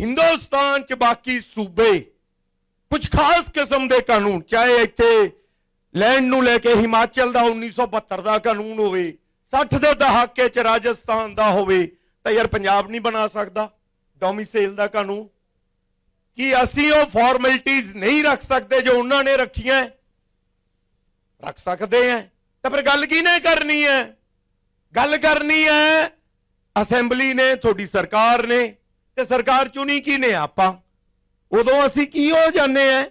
ਹਿੰਦੁਸਤਾਨ ਚ ਬਾਕੀ ਸੂਬੇ ਕੁਝ ਖਾਸ ਕਿਸਮ ਦੇ ਕਾਨੂੰਨ, ਚਾਹੇ ਇੱਥੇ ਲੈਂਡ ਨੂੰ ਲੈ ਕੇ ਹਿਮਾਚਲ ਦਾ 1972 ਦਾ ਕਾਨੂੰਨ ਹੋਵੇ 60 ਦੇ ਦਹਾਕੇ ਚ ਰਾਜਸਥਾਨ ਦਾ ਹੋਵੇ, ਤਾਂ ਯਾਰ ਪੰਜਾਬ ਨਹੀਂ ਬਣਾ ਸਕਦਾ ਡੋਮਿਸਾਈਲ ਦਾ ਕਾਨੂੰਨ। ਕਿ ਅਸੀਂ ਉਹ ਫਾਰਮੈਲਿਟੀਆਂ ਨਹੀਂ ਰੱਖ ਸਕਦੇ ਜੋ ਉਹਨਾਂ ਨੇ ਰੱਖੀਆਂ? ਰੱਖ ਸਕਦੇ ਆ। ਤਾਂ ਫਿਰ ਗੱਲ ਕਿਹਨੇ ਕਰਨੀ ਹੈ ਗੱਲ ਕਰਨੀ ਹੈ ਅਸੈਂਬਲੀ ਨੇ, ਤੁਹਾਡੀ ਸਰਕਾਰ ਨੇ। ਤੇ ਸਰਕਾਰ ਚੁਣੀ ਕੀ ਨੇ ਆਪਾਂ? ਉਦੋਂ ਅਸੀਂ ਕੀ ਹੋ ਜਾਂਦੇ ਆ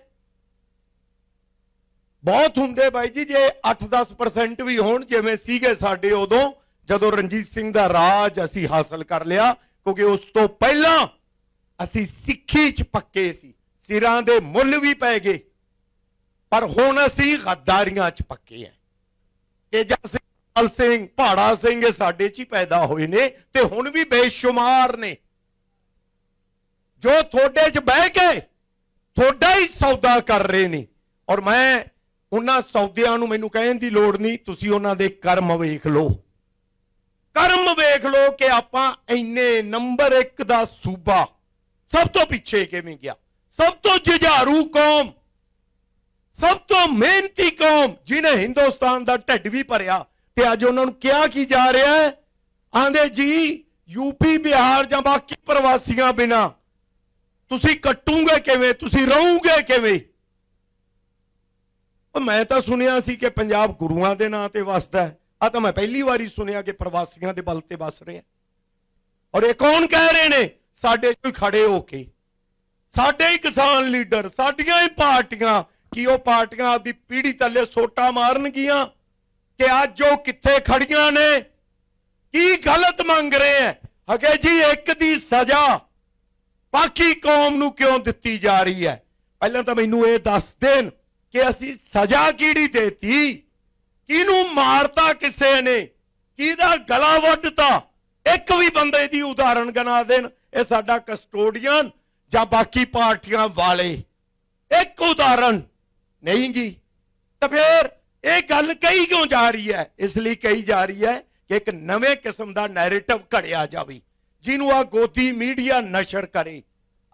ਬਹੁਤ ਹੁੰਦੇ ਬਾਈ ਜੀ, ਜੇ 8-10% ਵੀ ਹੋਣ, ਜਿਵੇਂ ਸੀਗੇ ਸਾਡੇ ਉਦੋਂ, ਜਦੋਂ ਰਣਜੀਤ ਸਿੰਘ ਦਾ ਰਾਜ ਅਸੀਂ ਹਾਸਲ ਕਰ ਲਿਆ, ਕਿਉਂਕਿ ਉਸ ਤੋਂ ਪਹਿਲਾਂ ਅਸੀਂ ਸਿੱਖੀ ਚ ਪੱਕੇ ਸੀ, ਸਿਰਾਂ ਦੇ ਮੁੱਲ ਵੀ ਪੈ ਗਏ। ਪਰ ਹੁਣ ਅਸੀਂ ਗੱਦਾਰੀਆਂ ਚ ਪੱਕੇ ਆ ਤੇਜਾ ਸਿੰਘ, ਲਾਲ ਸਿੰਘ ਪਹਾੜਾ ਸਿੰਘ ਸਾਡੇ ਚ ਹੀ ਪੈਦਾ ਹੋਏ ਨੇ, ਤੇ ਹੁਣ ਵੀ ਬੇਸ਼ੁਮਾਰ ਨੇ। ਜੋ ਤੁਹਾਡੇ ਚ ਬਹਿ ਕੇ ਤੁਹਾਡਾ ਹੀ ਸੌਦਾ ਕਰ ਰਹੇ ਨੇ। ਔਰ ਮੈਂ ਉਹਨਾਂ ਸੌਦਿਆਂ ਨੂੰ ਮੈਨੂੰ ਕਹਿਣ ਦੀ ਲੋੜ ਨਹੀਂ, ਤੁਸੀਂ ਉਹਨਾਂ ਦੇ ਕਰਮ ਵੇਖ ਲਓ। ਕਰਮ ਵੇਖ ਲਓ ਕਿ ਆਪਾਂ ਇੰਨੇ ਨੰਬਰ 1 ਦਾ ਸੂਬਾ ਸਭ ਤੋਂ ਪਿੱਛੇ ਕਿਵੇਂ ਗਿਆ। ਸਭ ਤੋਂ ਜੁਝਾਰੂ ਕੌਮ, ਸਭ ਤੋਂ ਮਿਹਨਤੀ ਕੌਮ ਜਿਨੇ ਹਿੰਦੁਸਤਾਨ ਦਾ ਢਿੱਡ ਵੀ ਭਰਿਆ ਤੇ ਅੱਜ ਉਹਨਾਂ ਨੂੰ ਕਿਹਾ ਕੀ ਜਾ ਰਿਹਾ ਹੈ? ਆਂਦੇ ਜੀ ਯੂਪੀ ਬਿਹਾਰ ਜਾਂ ਬਾਕੀ ਪ੍ਰਵਾਸੀਆਂ ਬਿਨਾ ਤੁਸੀਂ ਕੱਟੂਗੇ ਕਿਵੇਂ? ਤੁਸੀਂ ਰਹੋਗੇ ਕਿਵੇਂ? ਉਹ ਮੈਂ ਤਾਂ ਸੁਣਿਆ ਸੀ ਕਿ ਪੰਜਾਬ ਗੁਰੂਆਂ ਦੇ ਨਾਂ ਤੇ ਵਸਦਾ ਹੈ। ਆ ਤਾਂ ਮੈਂ ਪਹਿਲੀ ਵਾਰੀ ਸੁਣਿਆ ਕਿ ਪ੍ਰਵਾਸੀਆਂ ਦੇ ਬਲ ਤੇ ਵਸ ਰਿਹਾ ਔਰ ਇਹ ਕੌਣ ਕਹਿ ਰਹੇ ਨੇ? ਸਾਡੇ ਕੋਈ ਖੜੇ ਹੋ ਕੇ। ਸਾਡੇ ਹੀ ਕਿਸਾਨ ਲੀਡਰ, ਸਾਡੀਆਂ ਹੀ ਪਾਰਟੀਆਂ। ਕੀ ਉਹ ਪਾਰਟੀਆਂ ਆਪਦੀ ਪੀੜੀ ਥੱਲੇ ਸੋਟਾ ਮਾਰਨਗੀਆਂ? ਕਿ ਅੱਜ ਉਹ ਕਿੱਥੇ ਖੜੀਆਂ ਨੇ? ਕੀ ਗਲਤ ਮੰਗ ਰਹੇ ਹੈ? ਹਗੇ ਜੀ, ਇੱਕ ਦੀ ਸਜ਼ਾ। ਬਾਕੀ ਕੌਮ ਨੂੰ ਕਿਉਂ ਦਿੱਤੀ ਜਾ ਰਹੀ ਹੈ? ਪਹਿਲਾਂ ਤਾਂ ਮੈਨੂੰ ਇਹ ਦੱਸ ਦੇਣ ਕਿ ਅਸੀਂ ਸਜ਼ਾ ਕਿਹੜੀ ਦੇਤੀ? ਕਿਹਨੂੰ ਮਾਰਤਾ ਕਿਸੇ ਨੇ? ਕਿਹਦਾ ਗਲਾ ਵੱਢਤਾ? ਇੱਕ ਵੀ ਬੰਦੇ ਦੀ ਉਦਾਹਰਣ ਗਣਾ ਦੇਣ, ਇਹ ਸਾਡਾ ਕਸਟੋਡੀਅਨ ਜਾਂ ਬਾਕੀ ਪਾਰਟੀਆਂ ਵਾਲੇ। ਇੱਕ ਉਦਾਹਰਣ ਨਹੀਂ ਜੀ ਤਾਂ ਫਿਰ ਇਹ ਗੱਲ ਕਹੀ ਕਿਉਂ ਜਾ ਰਹੀ ਹੈ? ਇਸ ਲਈ ਕਹੀ ਜਾ ਰਹੀ ਹੈ ਕਿ ਇੱਕ ਨਵੇਂ ਕਿਸਮ ਦਾ ਨੈਰੇਟਿਵ ਘੜਿਆ ਜਾਵੇ। ਜਿਹਨੂੰ ਆ ਗੋਦੀ ਮੀਡੀਆ ਨਸ਼ਰ ਕਰੇ,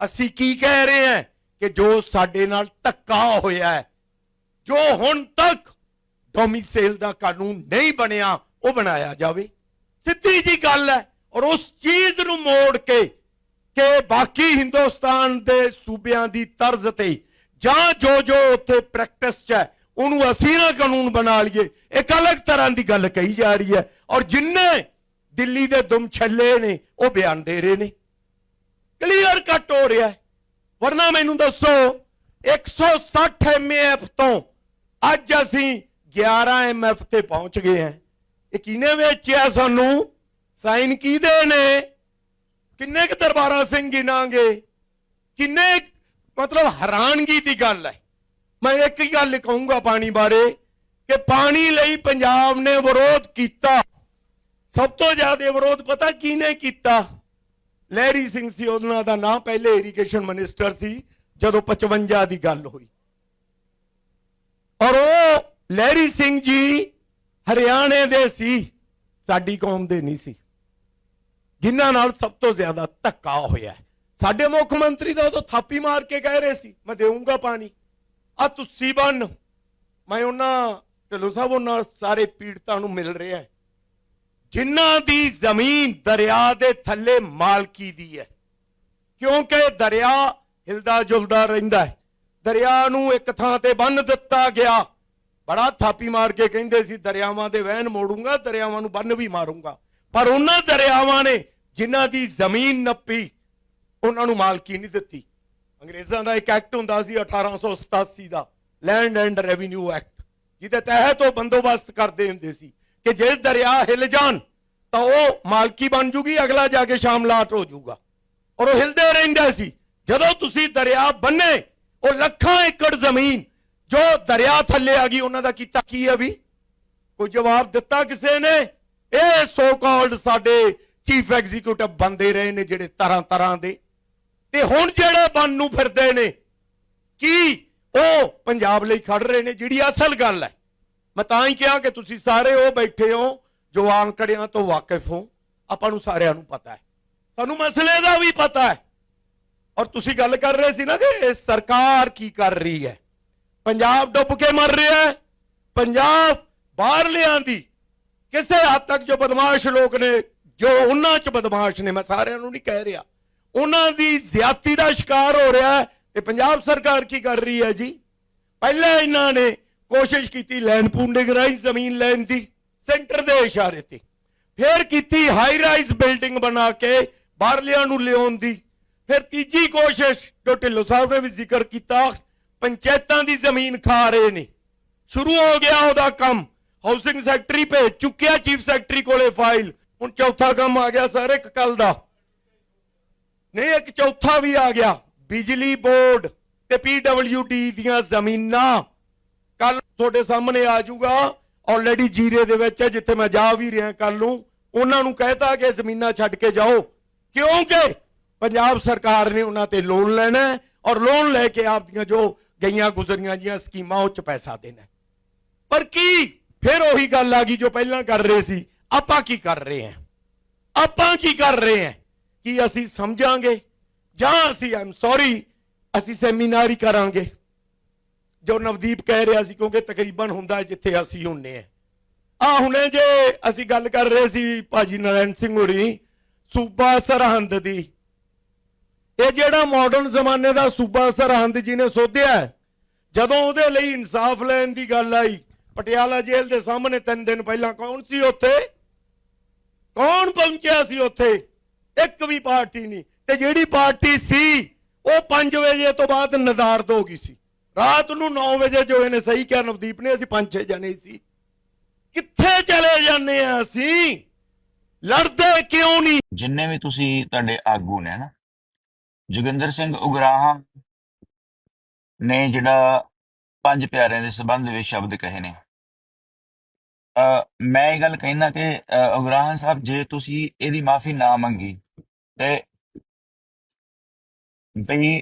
ਅਸੀਂ ਕੀ ਕਹਿ ਰਹੇ ਹਾਂ ਕਿ ਜੋ ਸਾਡੇ ਨਾਲ ਧੱਕਾ ਹੋਇਆ ਹੈ, ਜੋ ਹੁਣ ਤੱਕ ਡੋਮਿਸਾਈਲ ਦਾ ਕਾਨੂੰਨ ਨਹੀਂ ਬਣਿਆ, ਉਹ ਬਣਾਇਆ ਜਾਵੇ। ਸਿੱਧੀ ਜੀ ਗੱਲ ਹੈ, ਔਰ ਉਸ ਚੀਜ਼ ਨੂੰ ਮੋੜ ਕੇ ਕਿ ਬਾਕੀ ਹਿੰਦੁਸਤਾਨ ਦੇ ਸੂਬਿਆਂ ਦੀ ਤਰਜ਼ ਤੇ ਜਾਂ ਜੋ ਜੋ ਉੱਥੇ ਪ੍ਰੈਕਟਿਸ ਚ ਹੈ, ਉਹਨੂੰ ਅਸੀਂ ਨਾ ਕਾਨੂੰਨ ਬਣਾ ਲਈਏ। ਇੱਕ ਅਲੱਗ ਤਰ੍ਹਾਂ ਦੀ ਗੱਲ ਕਹੀ ਜਾ ਰਹੀ ਹੈ, ਔਰ ਜਿੰਨੇ ਦਿੱਲੀ ਦੇ ਦੁਮ ਛੱਲੇ ਨੇ, ਉਹ ਬਿਆਨ ਦੇ ਰਹੇ ਨੇ। ਕਲੀਅਰ ਕੱਟ ਹੋ ਰਿਹਾ ਹੈ। ਵਰਨਾ ਮੈਨੂੰ ਦੱਸੋ 160 ਐਮਐਫ ਤੋਂ ਅੱਜ ਅਸੀਂ 11 ਐਮਐਫ ਤੇ ਪਹੁੰਚ ਗਏ ਹਾਂ। ਇਹ ਕਿਹਨੇ ਵੇਚਿਆ ਸਾਨੂੰ? ਸਾਈਨ ਕਿਹਦੇ ਨੇ? ਕਿੰਨੇ ਕੁ ਦਰਬਾਰਾ ਸਿੰਘ ਗਿਣਾਂਗੇ? ਕਿੰਨੇ, ਮਤਲਬ ਹੈਰਾਨਗੀ ਦੀ ਗੱਲ ਹੈ। ਮੈਂ ਇੱਕ ਹੀ ਗੱਲ ਕਹੂੰਗਾ ਪਾਣੀ ਬਾਰੇ ਕਿ ਪਾਣੀ ਲਈ ਪੰਜਾਬ ਨੇ ਵਿਰੋਧ ਕੀਤਾ। ਸਭ ਤੋਂ ਜ਼ਿਆਦਾ ਵਿਰੋਧ ਪਤਾ ਕਿਹਨੇ ਕੀਤਾ? ਲਹਿਰੀ ਸਿੰਘ ਸੀ, ਉਹਨਾਂ ਦਾ ਨਾਮ ਪਹਿਲੇ ਇਰੀਗੇਸ਼ਨ ਮਿਨਿਸਟਰ ਸੀ, ਜਦੋਂ 55 ਦੀ ਗੱਲ ਹੋਈ। ਔਰ ਉਹ ਲਹਿਰੀ ਸਿੰਘ ਜੀ ਹਰਿਆਣੇ ਦੇ ਸੀ, ਸਾਡੀ ਕੌਮ ਦੇ ਨਹੀਂ ਸੀ। ਜਿਨ੍ਹਾਂ ਨਾਲ ਸਭ ਤੋਂ ਜ਼ਿਆਦਾ ਧੱਕਾ ਹੋਇਆ ਸਾਡੇ ਮੁੱਖ ਮੰਤਰੀ ਤਾਂ ਉਦੋਂ ਥਾਪੀ ਮਾਰ ਕੇ ਕਹਿ ਰਹੇ ਸੀ, ਮੈਂ ਦੇਵਾਂਗਾ ਪਾਣੀ। ਆ ਤੁਸੀਂ ਬਣ ਮੈਂ ਉਹਨਾਂ, ਢਿੱਲੋਂ ਸਾਹਿਬ, ਉਹਨਾਂ ਸਾਰੇ ਪੀੜਤਾਂ ਨੂੰ ਮਿਲ ਰਿਹਾ ਹੈ। ਜਿਨ੍ਹਾਂ ਦੀ ਜ਼ਮੀਨ ਦਰਿਆ ਦੇ ਥੱਲੇ ਮਾਲਕੀ ਦੀ ਹੈ। ਕਿਉਂਕਿ ਦਰਿਆ ਹਿਲਦਾ ਜੁਲਦਾ ਰਹਿੰਦਾ ਹੈ। ਦਰਿਆ ਨੂੰ ਇੱਕ ਥਾਂ ਤੇ ਬੰਨ ਦਿੱਤਾ ਗਿਆ। ਬੜਾ ਥਾਪੀ ਮਾਰ ਕੇ ਕਹਿੰਦੇ ਸੀ, ਦਰਿਆਵਾਂ ਦੇ ਵਹਿਣ ਮੋੜੂੰਗਾ, ਦਰਿਆਵਾਂ ਨੂੰ ਬੰਨ ਵੀ ਮਾਰੂੰਗਾ। ਪਰ ਉਹਨਾਂ ਦਰਿਆਵਾਂ ਨੇ ਜਿਨ੍ਹਾਂ ਦੀ ਜ਼ਮੀਨ ਨੱਪੀ, ਉਹਨਾਂ ਨੂੰ ਮਾਲਕੀ ਨਹੀਂ ਦਿੱਤੀ। ਅੰਗਰੇਜ਼ਾਂ ਦਾ ਇੱਕ ਐਕਟ ਹੁੰਦਾ ਸੀ 1887 ਦਾ, ਲੈਂਡ ਐਂਡ ਰੈਵਨਿਊ ਐਕਟ, ਜਿਹਦੇ ਤਹਿਤ ਉਹ ਬੰਦੋਬਸਤ ਕਰਦੇ ਹੁੰਦੇ ਸੀ। ਕਿ ਜੇ ਦਰਿਆ ਹਿਲ ਜਾਣ, ਤਾਂ ਉਹ ਮਾਲਕੀ ਬਣ ਜੂਗੀ, ਅਗਲਾ ਜਾ ਕੇ ਸ਼ਾਮਲਾਟ ਹੋ ਜੂਗਾ। ਔਰ ਉਹ ਹਿਲਦੇ ਰਹਿੰਦੇ ਸੀ। ਜਦੋਂ ਤੁਸੀਂ ਦਰਿਆ ਬੰਨੇ, ਉਹ ਲੱਖਾਂ ਏਕੜ ਜ਼ਮੀਨ, ਜੋ ਦਰਿਆ ਥੱਲੇ ਆ ਗਈ, ਉਹਨਾਂ ਦਾ ਕੀਤਾ ਕੀ ਹੈ ਵੀ? ਕੋਈ ਜਵਾਬ ਦਿੱਤਾ ਕਿਸੇ ਨੇ? ਇਹ ਸੋ ਕਾਲਡ ਸਾਡੇ ਚੀਫ ਐਗਜ਼ੀਕਿਊਟਿਵ ਬੰਦੇ ਰਹੇ ਨੇ, ਜਿਹੜੇ ਤਰ੍ਹਾਂ ਤਰ੍ਹਾਂ ਦੇ। ਤੇ ਹੁਣ ਜਿਹੜੇ ਬਣ ਨੂੰ ਫਿਰਦੇ ਨੇ, ਕੀ ਉਹ ਪੰਜਾਬ ਲਈ ਖੜ ਰਹੇ ਨੇ, ਜਿਹੜੀ ਅਸਲ ਗੱਲ ਹੈ? ਮੈਂ ਤਾਂ ਹੀ ਕਿਹਾ ਕਿ ਤੁਸੀਂ ਸਾਰੇ ਉਹ ਬੈਠੇ ਹੋ ਜੋ ਆਂਕੜਿਆਂ ਤੋਂ ਵਾਕਿਫ ਹੋ। ਆਪਾਂ ਨੂੰ ਸਾਰਿਆਂ ਨੂੰ ਪਤਾ ਹੈ। ਸਾਨੂੰ ਮਸਲੇ ਦਾ ਵੀ ਪਤਾ ਹੈ। ਔਰ ਤੁਸੀਂ ਗੱਲ ਕਰ ਰਹੇ ਸੀ ਨਾ ਕਿ ਸਰਕਾਰ ਕੀ ਕਰ ਰਹੀ ਹੈ। ਪੰਜਾਬ ਡੁੱਬ ਕੇ ਮਰ ਰਿਹਾ ਹੈ। ਪੰਜਾਬ ਬਾਹਰਲਿਆਂ ਦੀ ਕਿਸੇ ਹੱਦ ਤੱਕ ਜੋ ਬਦਮਾਸ਼ ਲੋਕ ਨੇ, ਜੋ ਉਹਨਾਂ ਚ ਬਦਮਾਸ਼ ਨੇ, ਮੈਂ ਸਾਰਿਆਂ ਨੂੰ ਨਹੀਂ ਕਹਿ ਰਿਹਾ। ਉਹਨਾਂ ਦੀ ਜ਼ਿਆਤੀ ਦਾ ਸ਼ਿਕਾਰ ਹੋ ਰਿਹਾ ਹੈ। ਤੇ ਪੰਜਾਬ ਸਰਕਾਰ ਕੀ ਕਰ ਰਹੀ ਹੈ ਜੀ? ਪਹਿਲਾਂ ਇਹਨਾਂ ਨੇ ਕੋਸ਼ਿਸ਼ ਕੀਤੀ ਲੈਂਡ ਪੂਲਿੰਗ ਰਾਹੀਂ, ਜ਼ਮੀਨ ਲੈਣ ਦੀ, ਸੈਂਟਰ ਦੇ ਇਸ਼ਾਰੇ ਤੇ। ਫਿਰ ਕੀਤੀ ਹਾਈ ਰਾਈਜ਼ ਬਿਲਡਿੰਗ ਬਣਾ ਕੇ, ਬਾਹਰਲਿਆਂ ਨੂੰ ਲਿਆਉਣ ਦੀ। ਫਿਰ ਤੀਜੀ ਕੋਸ਼ਿਸ਼, ਜੋ ਢਿੱਲੋਂ ਸਾਹਿਬ ਨੇ ਵੀ ਜ਼ਿਕਰ ਕੀਤਾ, ਪੰਚਾਇਤਾਂ ਦੀ ਜ਼ਮੀਨ ਖਾ ਰਹੇ ਨੇ। ਸ਼ੁਰੂ ਹੋ ਗਿਆ ਉਹਦਾ ਕੰਮ। ਹਾਊਸਿੰਗ ਸੈਕਟਰੀ ਭੇਜ ਚੁੱਕਿਆ ਚੀਫ ਸੈਕਟਰੀ ਕੋਲੇ ਫਾਈਲ ਹੁਣ ਚੌਥਾ ਕੰਮ ਆ ਗਿਆ ਸਰ ਇੱਕ ਕੱਲ ਦਾ। ਨਹੀਂ, ਇੱਕ ਚੌਥਾ ਵੀ ਆ ਗਿਆ। ਬਿਜਲੀ ਬੋਰਡ ਤੇ ਪੀਡਬਲਯੂਡੀ ਦੀਆਂ ਜ਼ਮੀਨਾਂ। ਕੱਲ ਤੁਹਾਡੇ ਸਾਹਮਣੇ ਆ ਜਾਊਗਾ। ਆਲਰੇਡੀ ਜੀਰੇ ਦੇ ਵਿੱਚ ਹੈ, ਜਿੱਥੇ ਮੈਂ ਜਾ ਵੀ ਰਿਹਾ ਕੱਲ ਨੂੰ। ਉਹਨਾਂ ਨੂੰ ਕਹਿਤਾ ਕਿ ਜ਼ਮੀਨਾਂ ਛੱਡ ਕੇ ਜਾਓ। ਕਿਉਂਕਿ ਪੰਜਾਬ ਸਰਕਾਰ ਨੇ ਉਹਨਾਂ ਤੇ ਲੋਨ ਲੈਣਾ ਔਰ ਲੋਨ ਲੈ ਕੇ ਆਪਦੀਆਂ ਜੋ ਗਈਆਂ ਗੁਜ਼ਰੀਆਂ ਜੀਆਂ ਸਕੀਮਾਂ ਉਹ ਚ ਪੈਸਾ ਦੇਣਾ ਪਰ ਕੀ? ਫਿਰ ਉਹੀ ਗੱਲ ਆ ਗਈ ਜੋ ਪਹਿਲਾਂ ਕਰ ਰਹੇ ਸੀ। ਆਪਾਂ ਕੀ ਕਰ ਰਹੇ ਹਾਂ? ਆਪਾਂ ਕੀ ਕਰ ਰਹੇ ਹਾਂ? ਕੀ ਅਸੀਂ ਸਮਝਾਂਗੇ? ਜਾਂ ਅਸੀਂ ਆਮ ਸੌਰੀ ਅਸੀਂ ਸੈਮੀਨਾਰ ਹੀ ਕਰਾਂਗੇ। ਜੋ ਨਵਦੀਪ ਕਹਿ ਰਿਹਾ ਸੀ, ਕਿਉਂਕਿ ਤਕਰੀਬਨ ਹੁੰਦਾ ਜਿੱਥੇ ਅਸੀਂ ਹੁੰਨੇ ਆ ਆ ਹੁਣੇ ਜੇ ਅਸੀਂ ਗੱਲ ਕਰ ਰਹੇ ਸੀ ਭਾਜੀ ਨਰੈਣ ਸਿੰਘ ਹੋਰੀ, ਸੂਬਾ ਸਰਹੰਦ ਦੀ। ਇਹ ਜਿਹੜਾ ਮਾਡਰਨ ਜ਼ਮਾਨੇ ਦਾ ਸੂਬਾ ਸਰਹੰਦ ਜੀ ਨੇ ਸੋਧਿਆ ਜਦੋਂ ਉਹਦੇ ਲਈ ਇਨਸਾਫ ਲੈਣ ਦੀ ਗੱਲ ਆਈ, ਪਟਿਆਲਾ ਜੇਲ੍ਹ ਦੇ ਸਾਹਮਣੇ ਤਿੰਨ ਦਿਨ ਪਹਿਲਾਂ ਕੌਣ ਸੀ ਉੱਥੇ? ਕੌਣ ਪਹੁੰਚਿਆ ਸੀ ਉੱਥੇ? ਇੱਕ ਵੀ ਪਾਰਟੀ ਨਹੀਂ। ਤੇ ਜਿਹੜੀ ਪਾਰਟੀ ਸੀ, ਉਹ 5 ਵਜੇ ਤੋਂ ਬਾਅਦ ਨਦਾਰਦ ਹੋ ਗਈ ਸੀ। ਰਾਤ ਨੂੰ 9 ਵਜੇ ਜੋ ਇਹਨੇ ਸਹੀ ਕਿਹਾ ਨਵਦੀਪ ਨੇ ਅਸੀਂ ਪੰਜ ਛੇ ਜਣੇ ਸੀ। ਕਿੱਥੇ ਚਲੇ ਜਾਂਦੇ ਆ ਅਸੀਂ? ਲੜਦੇ ਕਿਉਂ ਨਹੀਂ? ਜਿੰਨੇ ਵੀ ਤੁਸੀਂ ਤੁਹਾਡੇ ਆਗੂ ਨੇ ਨਾ ਜੋਗਿੰਦਰ ਸਿੰਘ ਉਗਰਾਹਾਂ ਨੇ ਜਿਹੜਾ ਪੰਜ ਪਿਆਰਿਆਂ ਦੇ ਸੰਬੰਧ ਵਿੱਚ ਸ਼ਬਦ ਕਹੇ ਨੇ। ਅ ਮੈਂ ਇਹ ਗੱਲ ਕਹਿਣਾ ਕਿ ਅ, ਉਗਰਾਹਾਂ ਸਾਹਿਬ ਜੇ ਤੁਸੀਂ ਇਹਦੀ ਮਾਫੀ ਨਾ ਮੰਗੀ ਤੇ ਬਈ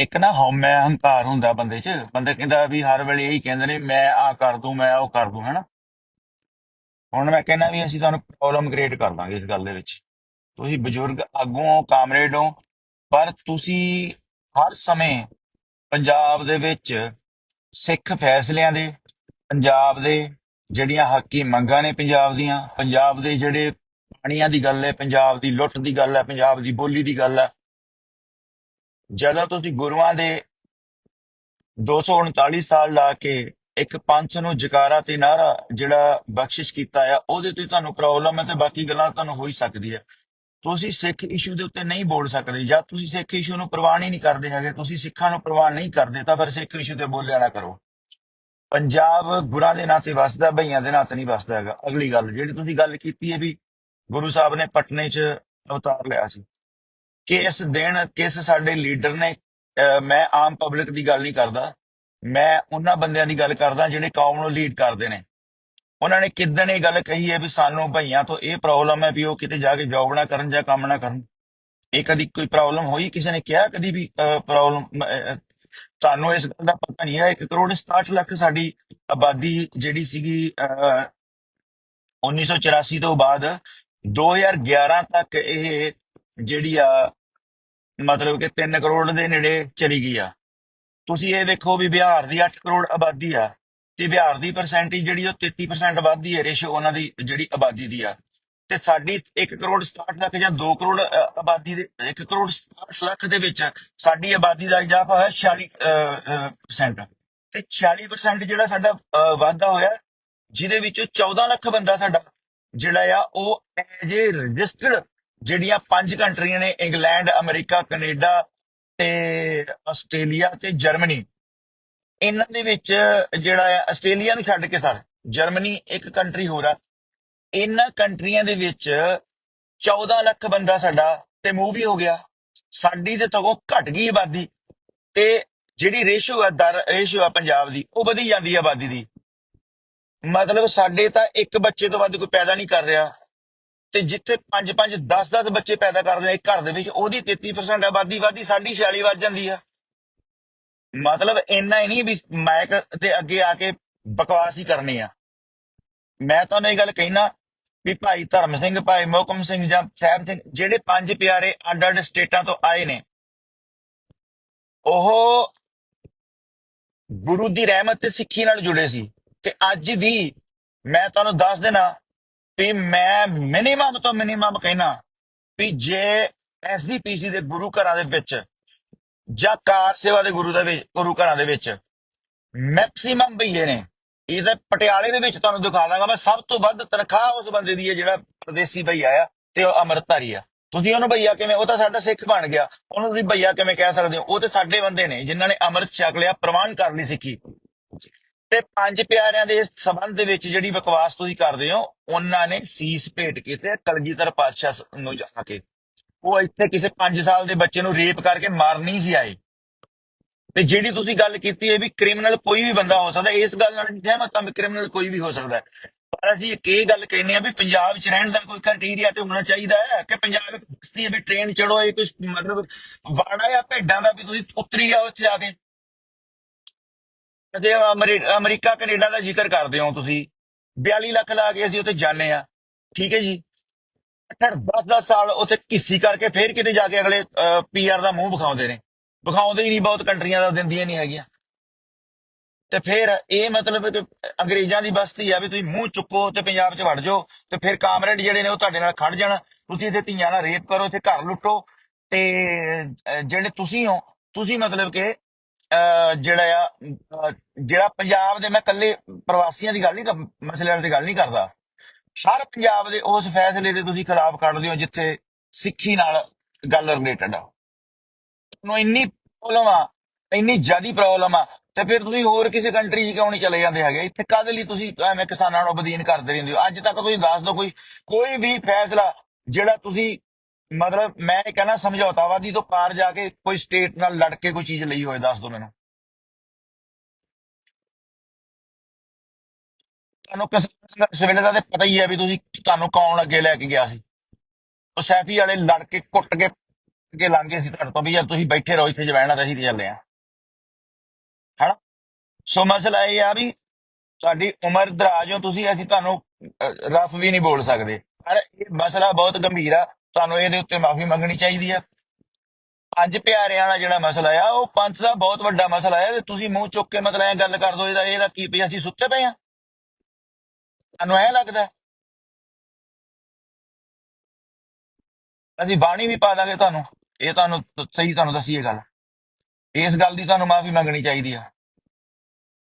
ਇੱਕ ਨਾ ਹਉਮੈ ਹੰਕਾਰ ਹੁੰਦਾ ਬੰਦੇ 'ਚ, ਬੰਦਾ ਕਹਿੰਦਾ ਵੀ ਹਰ ਵੇਲੇ ਇਹੀ ਕਹਿੰਦੇ ਨੇ, ਮੈਂ ਆ ਕਰ ਦੂੰ, ਮੈਂ ਉਹ ਕਰ ਦੂੰ, ਹੈਨਾ? ਹੁਣ ਮੈਂ ਕਹਿੰਦਾ ਵੀ ਅਸੀਂ ਤੁਹਾਨੂੰ ਪ੍ਰੋਬਲਮ ਕ੍ਰੀਏਟ ਕਰ ਦਾਂਗੇ ਇਸ ਗੱਲ ਦੇ ਵਿੱਚ। ਤੁਸੀਂ ਬਜ਼ੁਰਗ ਆਗੂ ਹੋ ਕਾਮਰੇਡ ਹੋ, ਪਰ ਤੁਸੀਂ ਹਰ ਸਮੇਂ ਪੰਜਾਬ ਦੇ ਵਿੱਚ ਸਿੱਖ ਫੈਸਲਿਆਂ ਦੇ, ਪੰਜਾਬ ਦੇ ਜਿਹੜੀਆਂ ਹੱਕੀ ਮੰਗਾਂ ਨੇ ਪੰਜਾਬ ਦੀਆਂ, ਪੰਜਾਬ ਦੇ ਜਿਹੜੇ ਪਾਣੀਆਂ ਦੀ ਗੱਲ ਹੈ, ਪੰਜਾਬ ਦੀ ਲੁੱਟ ਦੀ ਗੱਲ ਹੈ, ਪੰਜਾਬ ਦੀ ਬੋਲੀ ਦੀ ਗੱਲ ਹੈ ਜਦੋਂ ਤੁਸੀਂ ਗੁਰੂਆਂ ਦੇ 239 ਸਾਲ ਲਾ ਕੇ ਇੱਕ ਪੰਥ ਨੂੰ ਜਕਾਰਾ ਤੇ ਨਾਰਾ ਜਿਹੜਾ ਬਖਸ਼ਿਸ਼ ਕੀਤਾ ਆ, ਉਹਦੇ ਤੇ ਤੁਹਾਨੂੰ ਪ੍ਰੋਬਲਮ ਹੈ ਤੇ ਬਾਕੀ ਗੱਲਾਂ ਤੁਹਾਨੂੰ ਹੋ ਹੀ ਸਕਦੀ ਹੈ। ਤੁਸੀਂ ਸਿੱਖ ਇਸ਼ੂ ਦੇ ਉੱਤੇ ਨਹੀਂ ਬੋਲ ਸਕਦੇ ਜਾਂ ਤੁਸੀਂ ਸਿੱਖ ਇਸ਼ੂ ਨੂੰ ਪ੍ਰਵਾਨ ਹੀ ਨਹੀਂ ਕਰਦੇ ਹੈਗੇ, ਤੁਸੀਂ ਸਿੱਖਾਂ ਨੂੰ ਪ੍ਰਵਾਨ ਨਹੀਂ ਕਰਦੇ, ਤਾਂ ਫਿਰ ਸਿੱਖ ਇਸ਼ੂ ਤੇ ਬੋਲਿਆ ਨਾ ਕਰੋ। ਪੰਜਾਬ ਗੁਰਾਂ ਦੇ ਨਾਂ ਤੇ ਵਸਦਾ ਭਈਆਂ ਦੇ ਨਾਂ ਤੇ ਨਹੀਂ ਵਸਦਾ ਹੈਗਾ। ਅਗਲੀ ਗੱਲ, ਜਿਹੜੀ ਤੁਸੀਂ ਗੱਲ ਕੀਤੀ ਹੈ ਵੀ ਗੁਰੂ ਸਾਹਿਬ ਨੇ ਪਟਨੇ 'ਚ ਅਵਤਾਰ ਲਿਆ ਸੀ। ਕਿਸ ਦਿਨ ਕਿਸ ਸਾਡੇ ਲੀਡਰ ਨੇ ਅਹ ਮੈਂ ਆਮ ਪਬਲਿਕ ਦੀ ਗੱਲ ਨਹੀਂ ਕਰਦਾ। ਮੈਂ ਉਹਨਾਂ ਬੰਦਿਆਂ ਦੀ ਗੱਲ ਕਰਦਾ ਜਿਹੜੇ ਕੌਮ ਨੂੰ ਲੀਡ ਕਰਦੇ ਨੇ। ਉਹਨਾਂ ਨੇ ਕਿਦਣ ਇਹ ਗੱਲ ਕਹੀ ਹੈ ਵੀ ਸਾਨੂੰ ਭਈਆਂ ਤੋਂ ਇਹ ਪ੍ਰੋਬਲਮ ਹੈ ਵੀ ਉਹ ਕਿਤੇ ਜਾ ਕੇ ਜੌਬ ਨਾ ਕਰਨ ਜਾਂ ਕੰਮ ਨਾ ਕਰਨ। ਇਹ ਕਦੀ ਕੋਈ ਪ੍ਰੋਬਲਮ ਹੋਈ? ਕਿਸੇ ਨੇ ਕਿਹਾ ਕਦੀ ਵੀ ਪ੍ਰੋਬਲਮ ਤੁਹਾਨੂੰ ਇਸ ਗੱਲ ਦਾ ਪਤਾ ਨਹੀਂ ਹੈ? 1 ਕਰੋੜ 67 ਲੱਖ ਸਾਡੀ ਆਬਾਦੀ ਜਿਹੜੀ ਸੀਗੀ ਅਹ, 1984 ਤੋਂ ਬਾਅਦ 2011 ਤੱਕ ਇਹ ਜਿਹੜੀ ਆ, ਮਤਲਬ ਕਿ 3 ਕਰੋੜ ਦੇ ਨੇੜੇ ਚਲੀ ਗਈ ਆ। ਤੁਸੀਂ ਇਹ ਵੇਖੋ ਵੀ ਬਿਹਾਰ ਦੀ 8 ਕਰੋੜ ਆਬਾਦੀ ਆ ਤੇ ਬਿਹਾਰ ਦੀ ਪਰਸੈਂਟੇਜ ਜਿਹੜੀ ਉਹ 33% ਵੱਧਦੀ ਹੈ ਰੇਸ਼ੋ ਉਹਨਾਂ ਦੀ ਜਿਹੜੀ ਆਬਾਦੀ ਦੀ ਆ। ਤੇ ਸਾਡੀ 1 ਕਰੋੜ 67 ਲੱਖ ਜਾਂ 2 ਕਰੋੜ ਆਬਾਦੀ ਦੇ 1 ਕਰੋੜ 67 ਲੱਖ ਦੇ ਵਿੱਚ ਸਾਡੀ ਆਬਾਦੀ ਦਾ ਇਜ਼ਾਫਾ ਹੋਇਆ 46% ਤੇ 46% ਜਿਹੜਾ ਸਾਡਾ ਵਾਧਾ ਹੋਇਆ, ਜਿਹਦੇ ਵਿੱਚੋਂ 14 ਲੱਖ ਬੰਦਾ ਸਾਡਾ ਜਿਹੜਾ ਆ ਉਹ ਜੇ ਰਜਿਸਟਰਡ ਜਿਹੜੀਆਂ ਪੰਜ ਕੰਟਰੀਆਂ ਨੇ, ਇੰਗਲੈਂਡ, ਅਮਰੀਕਾ, ਕੈਨੇਡਾ ਤੇ ਆਸਟ੍ਰੇਲੀਆ ਤੇ ਜਰਮਨੀ। ਇਹਨਾਂ ਦੇ ਵਿੱਚ ਜਿਹੜਾ ਆ ਆਸਟ੍ਰੇਲੀਆ ਨੂੰ ਛੱਡ ਕੇ ਸਰ, ਜਰਮਨੀ ਇੱਕ ਕੰਟਰੀ ਹੋਰ ਆ। ਇਹਨਾਂ ਕੰਟਰੀਆਂ ਦੇ ਵਿੱਚ 14 ਲੱਖ ਬੰਦਾ ਸਾਡਾ, ਤੇ ਮੂਵ ਵੀ ਹੋ ਗਿਆ। ਸਾਡੀ ਤੇ ਸਗੋਂ ਘਟ ਗਈ ਆਬਾਦੀ, ਤੇ ਜਿਹੜੀ ਰੇਸ਼ੋ ਆ, ਦਰ ਰੇਸ਼ੋ ਆ ਪੰਜਾਬ ਦੀ, ਉਹ ਵਧੀ ਜਾਂਦੀ ਆ ਆਬਾਦੀ ਦੀ। ਮਤਲਬ ਸਾਡੇ ਤਾਂ ਇੱਕ ਬੱਚੇ ਤੋਂ ਵੱਧ ਕੋਈ ਪੈਦਾ ਨਹੀਂ ਕਰ ਰਿਹਾ। ਤੇ ਜਿੱਥੇ 5 5 10 10 ਬੱਚੇ ਪੈਦਾ ਕਰਦੇ ਨੇ ਇੱਕ ਘਰ ਦੇ ਵਿੱਚ, ਉਹਦੀ 33% ਆਬਾਦੀ ਵਧੀ 46 ਵੱਧ ਜਾਂਦੀ ਆ। ਮਤਲਬ ਇੰਨਾ ਹੀ ਨਹੀਂ ਵੀ ਮੈਕ ਤੇ ਅੱਗੇ ਆ ਕੇ ਬਕਵਾਸ ਹੀ ਕਰਨੀ ਆ। ਮੈਂ ਤੁਹਾਨੂੰ ਇਹ ਗੱਲ ਕਹਿਣਾ ਵੀ ਭਾਈ ਧਰਮ ਸਿੰਘ, ਭਾਈ ਮੋਕਮ ਸਿੰਘ ਜਾਂ ਸਾਹਿਬ ਸਿੰਘ, ਜਿਹੜੇ ਪੰਜ ਪਿਆਰੇ ਅੱਡ ਅੱਡ ਸਟੇਟਾਂ ਤੋਂ ਆਏ ਨੇ, ਉਹ ਗੁਰੂ ਦੀ ਰਹਿਮਤ ਤੇ ਸਿੱਖੀ ਨਾਲ ਜੁੜੇ ਸੀ। ਤੇ ਅੱਜ ਵੀ ਮੈਂ ਤੁਹਾਨੂੰ ਦੱਸ ਦੇਣਾ ਵੀ ਮੈਂ ਮਿਨੀਮਮ ਤੋਂ ਮਿਨੀਮਮ ਕਹਿਣਾ ਵੀ ਜੇ ਐਸਜੀਪੀਸੀ ਦੇ ਗੁਰੂ ਘਰਾਂ ਦੇ ਵਿੱਚ ਜਾਂ ਕਾਰ ਸੇਵਾ ਦੇ ਗੁਰੂ ਦੇ ਵਿੱਚ, ਗੁਰੂ ਘਰਾਂ ਦੇ ਵਿੱਚ ਮੈਕਸਿਮਮ ਭਈਏ ਨੇ ਇਹ ਪਟਿਆਲੇ ਦੇ ਵਿੱਚ ਤੁਹਾਨੂੰ ਦਿਖਾ ਦਾਂਗਾ ਮੈਂ, ਸਭ ਤੋਂ ਵੱਧ ਤਨਖਾਹ ਉਸ ਬੰਦੇ ਦੀ ਹੈ ਜਿਹੜਾ ਪ੍ਰਦੇਸੀ ਭਈਆ ਆ ਤੇ ਉਹ ਅੰਮ੍ਰਿਤਧਾਰੀ ਆ। ਤੁਸੀਂ ਉਹਨੂੰ ਭਈਆ ਕਿਵੇਂ, ਉਹ ਤਾਂ ਸਾਡਾ ਸਿੱਖ ਬਣ ਗਿਆ, ਉਹਨੂੰ ਤੁਸੀਂ ਭਈਆ ਕਿਵੇਂ ਕਹਿ ਸਕਦੇ ਹੋ? ਉਹ ਤੇ ਸਾਡੇ ਬੰਦੇ ਨੇ, ਜਿਨ੍ਹਾਂ ਨੇ ਅੰਮ੍ਰਿਤ ਛਕ ਲਿਆ, ਪ੍ਰਵਾਨ ਕਰ ਲਈ ਸਿੱਖੀ। ਤੇ ਪੰਜ ਪਿਆਰਿਆਂ ਦੇ ਸਬੰਧ ਦੇ ਵਿੱਚ ਜਿਹੜੀ ਬਕਵਾਸ ਤੁਸੀਂ ਕਰਦੇ ਹੋ, ਉਹਨਾਂ ਨੇ ਸੀਸ ਭੇਟ ਕੀਤੇ, ਕਲਗੀਧਰ ਪਾਤਸ਼ਾਹ ਨੂੰ ਜਾ ਕੇ। ਉਹ ਇੱਥੇ ਕਿਸੇ 5 ਸਾਲ ਦੇ ਬੱਚੇ ਨੂੰ ਰੇਪ ਕਰਕੇ ਮਾਰਨ ਨਹੀਂ ਸੀ ਆਏ। ਤੇ ਜਿਹੜੀ ਤੁਸੀਂ ਗੱਲ ਕੀਤੀ ਹੈ ਵੀ ਕ੍ਰਿਮੀਨਲ ਕੋਈ ਵੀ ਬੰਦਾ ਹੋ ਸਕਦਾ, ਇਸ ਗੱਲ ਨਾਲ ਨਹੀਂ ਸਹਿਮਤ ਹਾਂ ਵੀ ਕ੍ਰਿਮੀਨਲ ਕੋਈ ਵੀ ਹੋ ਸਕਦਾ। ਪਰ ਅਸੀਂ ਇੱਕ ਇਹ ਗੱਲ ਕਹਿੰਦੇ ਆ ਵੀ ਪੰਜਾਬ 'ਚ ਰਹਿਣ ਦਾ ਕੋਈ ਕ੍ਰਾਈਟੇਰੀਆ ਤੇ ਹੋਣਾ ਚਾਹੀਦਾ ਹੈ ਕਿ ਪੰਜਾਬ ਇੱਕ ਬਸਤੀ ਹੈ ਵੀ ਟ੍ਰੇਨ ਚੜੋ ਇਹ ਕੁਝ ਮਤਲਬ ਵਾੜਾ ਜਾਂ ਭੇਡਾਂ ਦਾ ਵੀ ਤੁਸੀਂ ਉਤਰੀ ਜਾਓ ਉੱਥੇ ਜਾ ਕੇ। ਜੇ ਅਮਰੀਕਾ, ਕੈਨੇਡਾ ਦਾ ਜ਼ਿਕਰ ਕਰਦੇ ਹੋ ਤੁਸੀਂ। 42 ਲੱਖ ਲਾ ਕੇ ਅਸੀਂ ਉੱਥੇ ਜਾਂਦੇ ਆ ਠੀਕ ਹੈ ਜੀ? 10 10 ਸਾਲ ਉੱਥੇ ਕਿੱਸੀ ਕਰਕੇ ਫੇਰ ਕਿਤੇ ਜਾ ਕੇ ਅਗਲੇ ਪੀਆਰ ਦਾ ਮੂੰਹ ਵਿਖਾਉਂਦੇ ਨੇ। ਵਿਖਾਉਂਦੇ ਹੀ ਨਹੀਂ, ਬਹੁਤ ਕੰਟਰੀਆਂ ਦਾ ਦਿੰਦੀਆਂ ਨਹੀਂ ਹੈਗੀਆਂ। ਤੇ ਫਿਰ ਇਹ ਮਤਲਬ ਕਿ ਅੰਗਰੇਜ਼ਾਂ ਦੀ ਬਸਤੀ ਆ ਵੀ ਤੁਸੀਂ ਮੂੰਹ ਚੁੱਕੋ ਤੇ ਪੰਜਾਬ 'ਚ ਵੜ ਜਾਓ ਤੇ ਫਿਰ ਕਾਮਰੇਡ ਜਿਹੜੇ ਨੇ ਉਹ ਤੁਹਾਡੇ ਨਾਲ ਖੜ ਜਾਣ। ਤੁਸੀਂ ਇੱਥੇ ਧੀਆਂ ਨਾਲ ਰੇਪ ਕਰੋ, ਇੱਥੇ ਘਰ ਲੁੱਟੋ ਤੇ ਜਿਹੜੇ ਤੁਸੀਂ ਹੋ, ਤੁਸੀਂ ਮਤਲਬ ਕਿ ਅਹ, ਜਿਹੜਾ ਆ ਅਹ, ਜਿਹੜਾ ਪੰਜਾਬ ਦੇ ਮੈਂ ਕੱਲੇ ਪ੍ਰਵਾਸੀਆਂ ਦੀ ਗੱਲ ਨਹੀਂ ਕਰ- ਮਸਲਿਆਂ ਦੀ ਗੱਲ ਨਹੀਂ ਕਰਦਾ। ਸਾਰੇ ਪੰਜਾਬ ਦੇ ਉਸ ਫੈਸਲੇ ਦੇ ਤੁਸੀਂ ਖਿਲਾਫ ਕੱਢਦੇ ਹੋ ਜਿੱਥੇ ਸਿੱਖੀ ਨਾਲ ਗੱਲ ਰਿਲੇਟਡ ਆ। ਨੂੰ ਇੰਨੀ ਪ੍ਰੋਬਲਮ ਆ ਇੰਨੀ ਜ਼ਿਆਦੀ ਪ੍ਰੋਬਲਮ ਆ ਤੇ ਫਿਰ ਤੁਸੀਂ ਹੋਰ ਕਿਸੇ ਕੰਟਰੀ 'ਚ ਕਿਉਂ ਨਹੀਂ ਚਲੇ ਜਾਂਦੇ ਹੈਗੇ? ਇੱਥੇ ਕਾਹਦੇ ਲਈ ਤੁਸੀਂ ਐਵੇਂ ਕਿਸਾਨਾਂ ਨੂੰ ਬਦੀਨ ਕਰਦੇ ਰਹਿੰਦੇ ਹੋ। ਅੱਜ ਤੱਕ ਤੁਸੀਂ ਦੱਸ ਦਿਓ ਕੋਈ ਕੋਈ ਵੀ ਫੈਸਲਾ ਜਿਹੜਾ ਤੁਸੀਂ ਮਤਲਬ ਮੈਂ ਇਹ ਕਹਿੰਦਾ ਸਮਝੌਤਾਵਾਦੀ ਤੋਂ ਪਾਰ ਜਾ ਕੇ ਕੋਈ ਸਟੇਟ ਨਾਲ ਲੜ ਕੇ ਕੋਈ ਚੀਜ਼ ਲਈ ਹੋਵੇ ਦੱਸ ਦਿਓ ਮੈਨੂੰ। ਤੁਹਾਨੂੰ ਕਿਸਾਨ ਸੰਘਰਸ਼ ਦਾ ਤੇ ਪਤਾ ਹੀ ਹੈ ਵੀ ਤੁਸੀਂ ਤੁਹਾਨੂੰ ਕੌਣ ਅੱਗੇ ਲੈ ਕੇ ਗਿਆ ਸੀ। ਉਹ ਸੈਫੀ ਵਾਲੇ ਲੜ ਕੇ ਕੁੱਟ ਕੇ ਅੱਗੇ ਗਏ ਸੀ ਤੁਹਾਡੇ ਤੋਂ ਵੀ ਯਾਰ ਤੁਸੀਂ ਬੈਠੇ ਰਹੋ, ਇੱਥੇ ਜਵੈਣਾ ਤਾਂ ਅਸੀਂ ਤੇ ਚੱਲੇ ਆ ਹਨਾ? ਸੋ ਮਸਲਾ ਇਹ ਆ ਵੀ ਤੁਹਾਡੀ ਉਮਰ ਦਰਾਜ ਹੋ, ਤੁਸੀਂ ਅਸੀਂ ਤੁਹਾਨੂੰ ਰਫ ਵੀ ਨਹੀਂ ਬੋਲ ਸਕਦੇ। ਪਰ ਇਹ ਮਸਲਾ ਬਹੁਤ ਗੰਭੀਰ ਆ। ਤੁਹਾਨੂੰ ਇਹਦੇ ਉੱਤੇ ਮਾਫੀ ਮੰਗਣੀ ਚਾਹੀਦੀ ਆ। ਪੰਜ ਪਿਆਰਿਆਂ ਦਾ ਜਿਹੜਾ ਮਸਲਾ ਆ, ਉਹ ਪੰਥ ਦਾ ਬਹੁਤ ਵੱਡਾ ਮਸਲਾ ਆ ਤੇ ਤੁਸੀਂ ਮੂੰਹ ਚੁੱਕ ਕੇ ਮਤਲਬ ਇਹ ਗੱਲ ਕਰ ਦੋ, ਇਹਦਾ ਇਹਦਾ ਕੀ ਪਈ ਅਸੀਂ ਸੁੱਤੇ ਪਏ ਆ। ਤੁਹਾਨੂੰ ਐ ਲੱਗਦਾ? ਅਸੀਂ ਬਾਣੀ ਵੀ ਪਾ ਦਾਂਗੇ ਤੁਹਾਨੂੰ, ਇਹ ਤੁਹਾਨੂੰ ਸਹੀ ਤੁਹਾਨੂੰ ਦੱਸੀਏ ਗੱਲ। ਇਸ ਗੱਲ ਦੀ ਤੁਹਾਨੂੰ ਮਾਫੀ ਮੰਗਣੀ ਚਾਹੀਦੀ ਆ।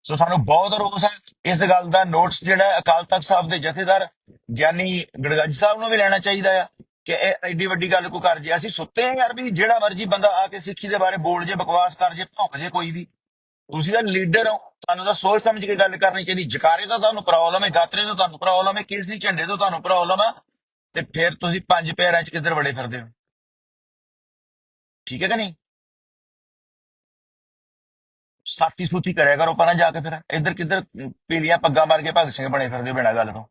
ਸੋ ਸਾਨੂੰ ਬਹੁਤ ਰੋਸ ਹੈ ਇਸ ਗੱਲ ਦਾ ਨੋਟਸ ਜਿਹੜਾ ਅਕਾਲ ਤਖਤ ਸਾਹਿਬ ਦੇ ਜਥੇਦਾਰ ਗਿਆਨੀ ਗੜਗੱਜ ਸਾਹਿਬ ਨੂੰ ਵੀ ਲੈਣਾ ਚਾਹੀਦਾ ਆ। ਕਿ ਇਹ ਐਡੀ ਵੱਡੀ ਗੱਲ ਕੋ ਕਰ ਜੇ। ਅਸੀਂ ਸੁੱਤੇ ਆ ਯਾਰ ਵੀ ਜਿਹੜਾ ਮਰਜ਼ੀ ਬੰਦਾ ਆ ਕੇ ਸਿੱਖੀ ਦੇ ਬਾਰੇ ਬੋਲ ਜੇ, ਬਕਵਾਸ ਕਰ ਜੇ, ਭੌਂਕ ਜੇ ਕੋਈ ਵੀ। ਤੁਸੀਂ ਤਾਂ ਲੀਡਰ ਹੋ। ਤੁਹਾਨੂੰ ਤਾਂ ਸੋਚ ਸਮਝ ਕੇ ਗੱਲ ਕਰਨੀ ਚਾਹੀਦੀ। ਜਕਾਰੇ ਦਾ ਤੁਹਾਨੂੰ ਪ੍ਰੋਬਲਮ ਹੈ, ਗਾਤਰੇ ਤੋਂ ਤੁਹਾਨੂੰ ਪ੍ਰੋਬਲਮ ਹੈ ਕੇਸਰੀ ਝੰਡੇ ਤੋਂ ਤੁਹਾਨੂੰ ਪ੍ਰੋਬਲਮ ਹੈ। ਤੇ ਫਿਰ ਤੁਸੀਂ ਪੰਜ ਪੈਰਾਂ 'ਚ ਕਿੱਧਰ ਵੜੇ ਫਿਰਦੇ ਹੋ? ਠੀਕ ਹੈ ਕਿ ਨਹੀਂ? ਸਾਥੀ ਸੂਤੀ ਕਰਿਆ ਕਰੋ, ਪਰਾਂ ਜਾ ਕੇ ਫਿਰ। ਇੱਧਰ ਕਿੱਧਰ ਪੀਲੀਆਂ ਪੱਗਾਂ ਮਾਰ ਕੇ ਭਗਤ ਸਿੰਘ ਬਣੇ ਫਿਰਦੇ ਹੋ ਬਿਨਾਂ ਗੱਲ ਤੋਂ।